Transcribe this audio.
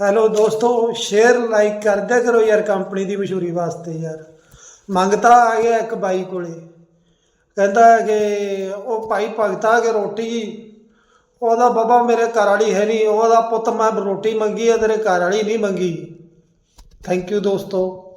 Hello ਦੋਸਤੋ share like ਕਰਦੇ ਕਰੋ ਯਾਰ ਕੰਪਨੀ ਦੀ ਮਸ਼ਹੂਰੀ ਵਾਸਤੇ ਯਾਰ। ਮੰਗਤਾ ਆ ਗਿਆ ਇੱਕ ਬਾਈ ਕੋਲੇ। ਕਹਿੰਦਾ ਹੈ ਕਿ ਉਹ ਭਾਈ ਭਗਤਾ ਕਿ ਰੋਟੀ। ਉਹਦਾ ਬਾਬਾ ਮੇਰੇ ਘਰ ਵਾਲੀ ਹੈ ਨਹੀਂ, ਉਹਦਾ ਪੁੱਤ ਮੈਂ ਰੋਟੀ ਮੰਗੀ ਹੈ, ਤੇਰੇ ਘਰ ਵਾਲੀ ਨਹੀਂ ਮੰਗੀ। ਥੈਂਕ ਯੂ ਦੋਸਤੋ।